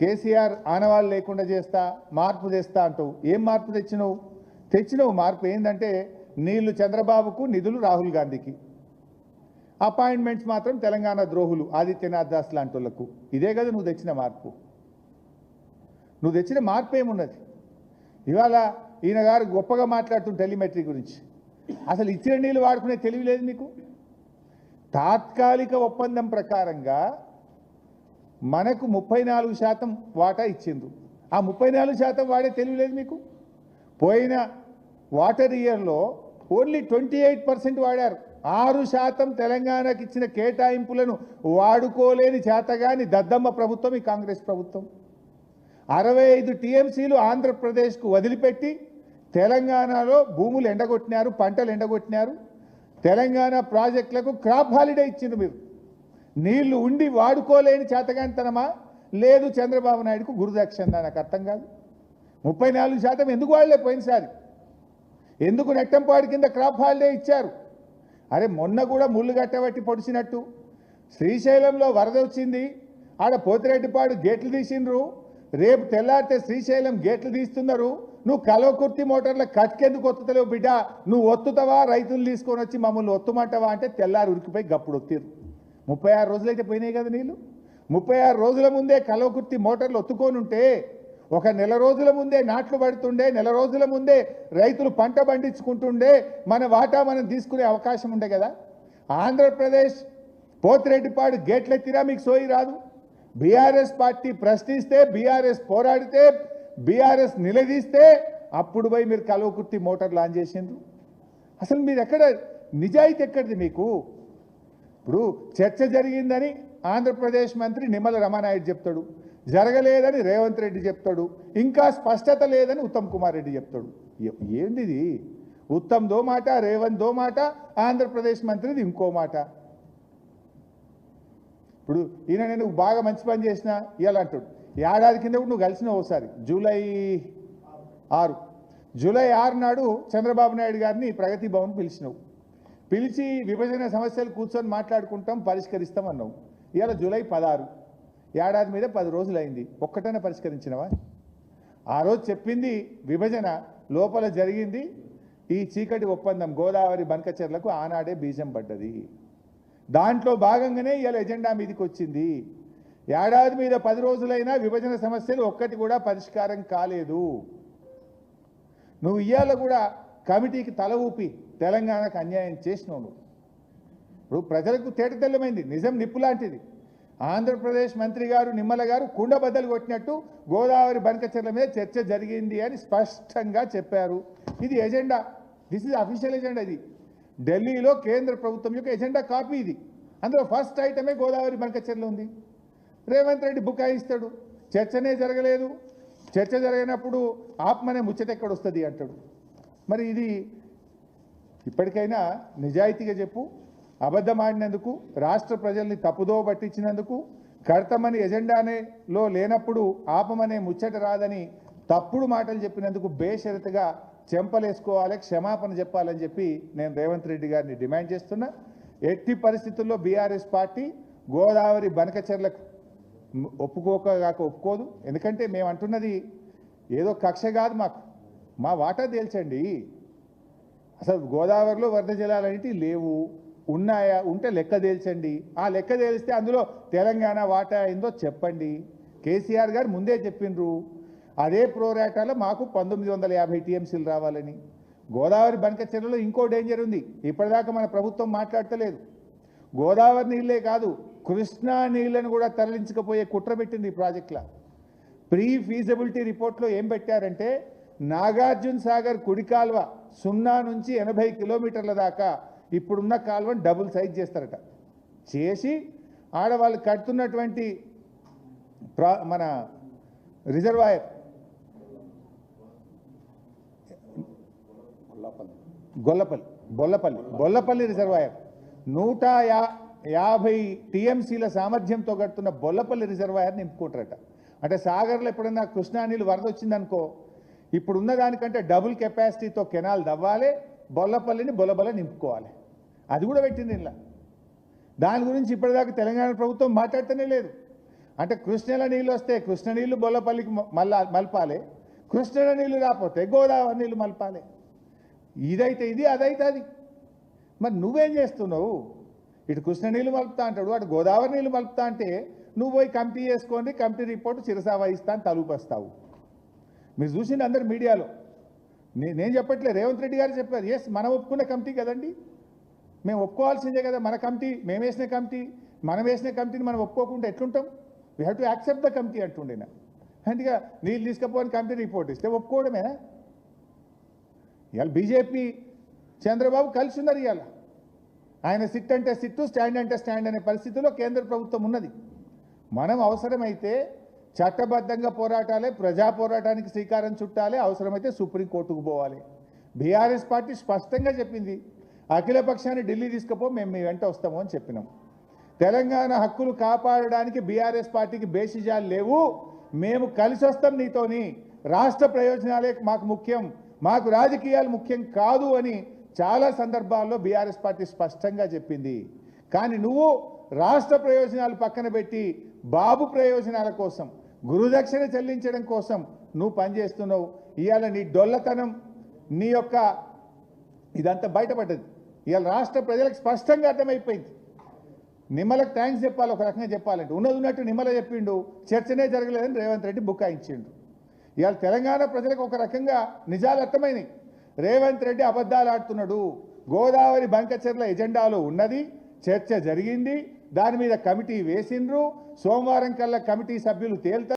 కేసీఆర్ ఆనవాళ్ళు లేకుండా చేస్తా మార్పు తెస్తా అంటావు ఏం మార్పు తెచ్చినావు? తెచ్చినావు మార్పు ఏంటంటే నీళ్ళు చంద్రబాబుకు నిధులు రాహుల్ గాంధీకి. అపాయింట్మెంట్స్ మాత్రం తెలంగాణ ద్రోహులు ఆదిత్యనాథ్ దాస్ లాంటి వాళ్ళకు. ఇదే కదా నువ్వు తెచ్చిన మార్పు. నువ్వు తెచ్చిన మార్పు ఏమున్నది? ఇవాళ ఈయన గారు గొప్పగా మాట్లాడుతున్న టెలిమెట్రీ గురించి. అసలు ఇచ్చిన నీళ్ళు వాడుకునే తెలివి లేదు మీకు? తాత్కాలిక ఒప్పందం ప్రకారంగా మనకు ముప్పై నాలుగు శాతం వాటా ఇచ్చిండ్రు. ఆ ముప్పై నాలుగు శాతం వాడే తెలియలేదు మీకు? పోయిన వాటర్ ఇయర్లో ఓన్లీ ట్వంటీ ఎయిట్ పర్సెంట్ వాడారు. ఆరు శాతం తెలంగాణకి ఇచ్చిన కేటాయింపులను వాడుకోలేని చేతగాని దద్దమ్మ ప్రభుత్వం ఈ కాంగ్రెస్ ప్రభుత్వం. అరవై ఐదు టీఎంసీలు ఆంధ్రప్రదేశ్కు వదిలిపెట్టి తెలంగాణలో భూములు ఎండగొట్టినారు పంటలు ఎండగొట్టినారు. తెలంగాణ ప్రాజెక్టులకు క్రాప్ హాలిడే ఇచ్చిండ్రు మీరు. నీళ్ళు ఉండి వాడుకోలేని చేతగానితనమా? లేదు చంద్రబాబు నాయుడుకు గురుదక్షిణ నాకు అర్థం కాదు. ముప్పై నాలుగు శాతం ఎందుకు వాడలే పోయినసారి? ఎందుకు నెట్టంపాడి కింద క్రాప్ హాలిడే ఇచ్చారు? అరే మొన్న కూడా ముళ్ళు గట్టబట్టి పొడిచినట్టు. శ్రీశైలంలో వరద వచ్చింది. ఆడ పోతిరెడ్డిపాడు గేట్లు తీసిండ్రు. రేపు తెల్లారితే శ్రీశైలం గేట్లు తీస్తున్నారు. నువ్వు కలవకుర్తి మోటార్ల కట్కెందుకు ఒత్తుతలేవు బిడ్డ? నువ్వు ఒత్తుతావా? రైతులు తీసుకొని వచ్చి మమ్మల్ని ఒత్తుమంటావా? అంటే తెల్లారి ఉరికిపోయి గప్పుడు ఒత్తిరు ముప్పై ఆరు రోజులైతే పోయినాయి కదా నీళ్ళు? ముప్పై ఆరు రోజుల ముందే కలవకుర్తి మోటార్లు ఒత్తుకొని ఉంటే ఒక నెల రోజుల ముందే నాట్లు పడుతుండే నెల రోజుల ముందే రైతులు పంట పండించుకుంటుండే మన వాటా మనం తీసుకునే అవకాశం ఉండే కదా? ఆంధ్రప్రదేశ్ పోతిరెడ్డిపాడు గేట్లెత్తిరా మీకు సోయి రాదు? బీఆర్ఎస్ పార్టీ ప్రశ్నిస్తే బీఆర్ఎస్ పోరాడితే బీఆర్ఎస్ నిలదీస్తే అప్పుడు పోయి మీరు కలవకుర్తి మోటార్ లాంచ్ చేసిండ్రు. అసలు మీరు ఎక్కడ నిజాయితీ ఎక్కడిది మీకు? ఇప్పుడు చర్చ జరిగిందని ఆంధ్రప్రదేశ్ మంత్రి నిమ్మల రమానాయుడు చెప్తాడు. జరగలేదని రేవంత్ రెడ్డి చెప్తాడు. ఇంకా స్పష్టత లేదని ఉత్తమ్ కుమార్ రెడ్డి చెప్తాడు. ఏంటిది ఉత్తమ్ దో మాట రేవంత్ దో మాట ఆంధ్రప్రదేశ్ మంత్రిది ఇంకో మాట. ఇప్పుడు ఈయన నేను బాగా మంచి పని చేసిన ఇవాళ అంటాడు. ఏడాది కింద కూడా నువ్వు కలిసిన ఒకసారి. జూలై ఆరు. జూలై ఆరు నాడు చంద్రబాబు నాయుడు గారిని ప్రగతి భవన్ పిలిచినావు. పిలిచి విభజన సమస్యలు కూర్చొని మాట్లాడుకుంటాం పరిష్కరిస్తాం అన్నావు ఇవాళ జూలై పదహారు. ఏడాది మీద పది రోజులు అయింది ఒక్కటనే పరిష్కరించినవా? ఆ రోజు చెప్పింది విభజన. లోపల జరిగింది. ఈ చీకటి ఒప్పందం గోదావరి బనకచెర్లకు ఆనాడే బీజం పడ్డది. దాంట్లో భాగంగానే ఇవాళ ఎజెండా మీదకి వచ్చింది ఏడాది మీద పది రోజులైనా విభజన సమస్యలు ఒక్కటి కూడా పరిష్కారం కాలేదు. నువ్వు ఇవాళ కూడా కమిటీకి తల ఊపి తెలంగాణకు అన్యాయం చేసినావు నువ్వు ఇప్పుడు ప్రజలకు తేటతెల్లమైంది. నిజం నిప్పు లాంటిది. ఆంధ్రప్రదేశ్ మంత్రి గారు నిమ్మల గారు కుండబద్దలు కొట్టినట్టు గోదావరి బంకచెర్ల మీద చర్చ జరిగింది అని స్పష్టంగా చెప్పారు. ఇది agenda. This is official agenda ఇది. ఢిల్లీలో కేంద్ర ప్రభుత్వం యొక్క ఎజెండా కాపీ ఇది. అందులో ఫస్ట్ ఐటమే గోదావరి బంకచెర్ల ఉంది. రేవంత్ రెడ్డి బుకాయిస్తాడు చర్చనే జరగలేదు. చర్చ జరిగినప్పుడు ఆత్మనే ముచ్చట ఎక్కడ వస్తుంది అంటాడు. మరి ఇది ఇప్పటికైనా నిజాయితీగా చెప్పు అబద్ధం ఆడినందుకు రాష్ట్ర ప్రజల్ని తప్పుదో పట్టించినందుకు కడతామని ఎజెండానేలో లేనప్పుడు ఆపమనే ముచ్చట రాదని తప్పుడు మాటలు చెప్పినందుకు బేషరతుగా చెంపలేసుకోవాలి క్షమాపణ చెప్పాలని చెప్పి నేను రేవంత్ రెడ్డి గారిని డిమాండ్ చేస్తున్నా. ఎట్టి పరిస్థితుల్లో బీఆర్ఎస్ పార్టీ గోదావరి బనకచర్లకు ఒప్పుకోకగాక ఒప్పుకోదు. ఎందుకంటే మేము అంటున్నది ఏదో కక్ష కాదు మాకు. మా వాటా తేల్చండి. అసలు గోదావరిలో వరద జలాలన్నిటి లేవు. ఉన్నాయా? ఉంటే లెక్క తేల్చండి. ఆ లెక్క తేలిస్తే అందులో తెలంగాణ వాటా అయిందో చెప్పండి. కేసీఆర్ గారు ముందే చెప్పిండ్రు అదే ప్రోరాటాలో మాకు పంతొమ్మిది వందల యాభై టీఎంసీలు రావాలని. గోదావరి బంకచెర్లలో ఇంకో డేంజర్ ఉంది. ఇప్పటిదాకా మన ప్రభుత్వం మాట్లాడతలేదు. గోదావరి నీళ్ళే కాదు కృష్ణా నీళ్ళను కూడా తరలించకపోయే కుట్ర పెట్టింది ఈ ప్రాజెక్టులో. ప్రీ ఫీజబిలిటీ రిపోర్ట్లో ఏం పెట్టారంటే నాగార్జున సాగర్ కుడి కాల్వ సున్నా నుంచి ఎనభై కిలోమీటర్ల దాకా ఇప్పుడున్న కాల్వను డబుల్ సైజ్ చేస్తారట. చేసి ఆడవాళ్ళు కడుతున్నటువంటి ప్రా మన రిజర్వాయర్ గొల్లపల్లి. బొల్లపల్లి బొల్లపల్లి రిజర్వాయర్. నూట యా యాభై టీఎంసీల సామర్థ్యంతో కడుతున్న బొల్లపల్లి రిజర్వాయర్ నింపుకుంటారట. అంటే సాగర్లో ఎప్పుడన్నా కృష్ణా నీళ్ళు వరద వచ్చిందనుకో ఇప్పుడున్న దానికంటే డబుల్ కెపాసిటీతో కెనాల్ దవ్వాలి బొల్లపల్లిని బొల్లబొల్ల నింపుకోవాలి. అది కూడా పెట్టింది ఇలా దాని గురించి ఇప్పటిదాకా తెలంగాణ ప్రభుత్వం మాట్లాడుతూనే లేదు. అంటే కృష్ణల నీళ్ళు వస్తే కృష్ణ నీళ్ళు బొల్లపల్లికి మళ్ళా మలపాలి. కృష్ణల నీళ్ళు రాకపోతే గోదావరి నీళ్ళు మలపాలి. ఇదైతే ఇది అదైతే అది. మరి నువ్వేం చేస్తున్నావు? ఇటు కృష్ణ నీళ్ళు మలుపుతా అంటాడు అటు గోదావరి నీళ్ళు మలుపుతా అంటే నువ్వు పోయి కమిటీ చేసుకోండి కమిటీ రిపోర్ట్ చిరసా వహిస్తా అని తలుపేస్తావు మీరు చూసింది అందరు మీడియాలో. నేను చెప్పట్లేదు రేవంత్ రెడ్డి గారు చెప్పారు ఎస్ మనం ఒప్పుకున్న కమిటీ కదండి. మేము ఒప్పుకోవాల్సిందే కదా మన కమిటీ మేము వేసిన కమిటీ మనం వేసిన కమిటీని మనం ఒప్పుకోకుండా ఎట్లుంటాం? We have to accept the committee అంటుండేనా. అందుకే నీళ్ళు తీసుకుపోని కమిటీ రిపోర్ట్ ఇస్తే ఒప్పుకోవడమేనా ఇవాళ బీజేపీ చంద్రబాబు కలిసి ఉన్నారు ఇవాళ. ఆయన సిట్ అంటే సిట్టు స్టాండ్ అంటే స్టాండ్ అనే పరిస్థితిలో కేంద్ర ప్రభుత్వం ఉన్నది. మనం అవసరమైతే చట్టబద్ధంగా పోరాటాలే ప్రజా పోరాటానికి శ్రీకారం చుట్టాలి అవసరమైతే సుప్రీంకోర్టుకు పోవాలి. బీఆర్ఎస్ పార్టీ స్పష్టంగా చెప్పింది అఖిల పక్షాన్ని ఢిల్లీ తీసుకుపో మేము మీ వెంట వస్తాము అని చెప్పినాం. తెలంగాణ హక్కులు కాపాడడానికి బీఆర్ఎస్ పార్టీకి బేసిజాలు లేవు మేము కలిసి వస్తాం నీతోని. రాష్ట్ర ప్రయోజనాలే మాకు ముఖ్యం మాకు రాజకీయాలు ముఖ్యం కాదు అని చాలా సందర్భాల్లో బీఆర్ఎస్ పార్టీ స్పష్టంగా చెప్పింది. కానీ నువ్వు రాష్ట్ర ప్రయోజనాలు పక్కన పెట్టి బాబు ప్రయోజనాల కోసం గురుదక్షిణ చెల్లించడం కోసం నువ్వు పనిచేస్తున్నావు ఇవాళ నీ డొల్లతనం నీ యొక్క ఇదంతా బయటపడ్డది. ఇవాళ రాష్ట్ర ప్రజలకు స్పష్టంగా అర్థమైపోయింది. నిమ్మలకు థ్యాంక్స్ చెప్పాలి ఒక రకంగా చెప్పాలంటే. ఉన్నది ఉన్నట్టు నిమ్మల చెప్పిండు. చర్చనే జరగలేదని రేవంత్ రెడ్డి బుకాయించిండు. ఇవాళ తెలంగాణ ప్రజలకు ఒక రకంగా నిజాలు అర్థమైనాయి. రేవంత్ రెడ్డి అబద్ధాలు ఆడుతున్నాడు. గోదావరి బంకచెర్ల ఎజెండాలో ఉన్నది. చర్చ జరిగింది. దాని మీద కమిటీ వేసిండ్రు. సోమవారం కల్లా కమిటీ సభ్యులు తేల్తారు.